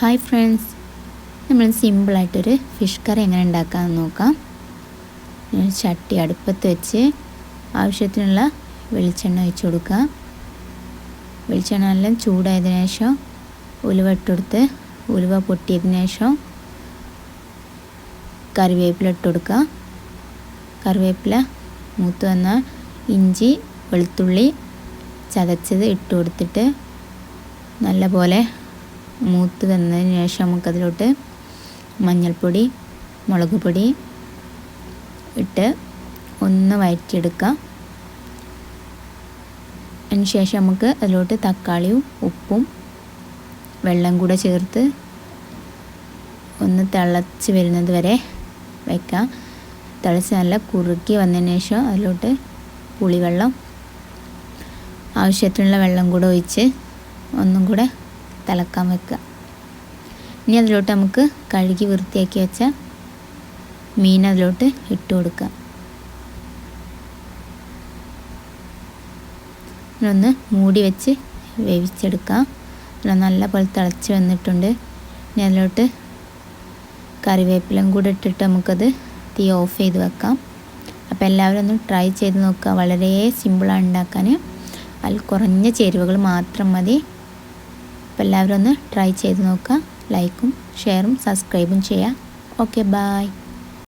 Hi friends നമ്മൾ സിമ്പിളായിട്ടൊരു fish curry എങ്ങനെ ഉണ്ടാക്കാമെന്ന് നോക്കാം. ചട്ടി അടുപ്പത്ത് വെച്ച് ആവശ്യത്തിനുള്ള വെളിച്ചെണ്ണ ഒഴിച്ച് കൊടുക്കുക വെളിച്ചെണ്ണ എല്ലാം ചൂടായതിനു ശേഷം ഉലുവ ഇട്ടുകൊടുത്ത് ഉലുവ പൊട്ടിയതിനു ശേഷം കറിവേപ്പില ഇട്ട് കൊടുക്കുക. കറിവേപ്പില മൂത്ത് വന്ന ഇഞ്ചി വെളുത്തുള്ളി ചതച്ചത് ഇട്ട് കൊടുത്തിട്ട് നല്ലപോലെ മൂത്ത് വന്നതിന് ശേഷം നമുക്കതിലോട്ട് മഞ്ഞൾപ്പൊടി മുളക് പൊടി ഇട്ട് ഒന്ന് വഴറ്റിയെടുക്കാം അതിന് ശേഷം നമുക്ക് അതിലോട്ട് തക്കാളിയും ഉപ്പും വെള്ളം കൂടെ ചേർത്ത് ഒന്ന് തിളച്ച് വരുന്നത് വരെ വയ്ക്കാം തിളച്ച് നല്ല കുറുക്കി വന്നതിന് ശേഷം അതിലോട്ട് പുളിവെള്ളം ആവശ്യത്തിനുള്ള വെള്ളം കൂടെ ഒഴിച്ച് ഒന്നും കൂടെ തിളക്കാൻ വെക്കുക. ഇനി അതിലോട്ട് നമുക്ക് കഴുകി വൃത്തിയാക്കി വെച്ച മീൻ അതിലോട്ട് ഇട്ട് കൊടുക്കുക. ഒന്ന് മൂടി വെച്ച് വേവിച്ചെടുക്കാം. നല്ല പോലെ തിളച്ച് വന്നിട്ടുണ്ട്. ഇനി അതിലോട്ട് കറിവേപ്പിലും കൂടെ ഇട്ടിട്ട് നമുക്കത് തീ ഓഫ് ചെയ്ത് വെക്കാം. അപ്പോൾ എല്ലാവരും ഒന്ന് ട്രൈ ചെയ്ത് നോക്കുക. വളരെ സിമ്പിളാണ് ഉണ്ടാക്കാൻ. അതിൽ കുറഞ്ഞ ചേരുവകൾ മാത്രം മതി. അപ്പോൾ എല്ലാവരും ഒന്ന് ട്രൈ ചെയ്ത് നോക്കുക. ലൈക്കും ഷെയറും സബ്സ്ക്രൈബും ചെയ്യുക. Okay bye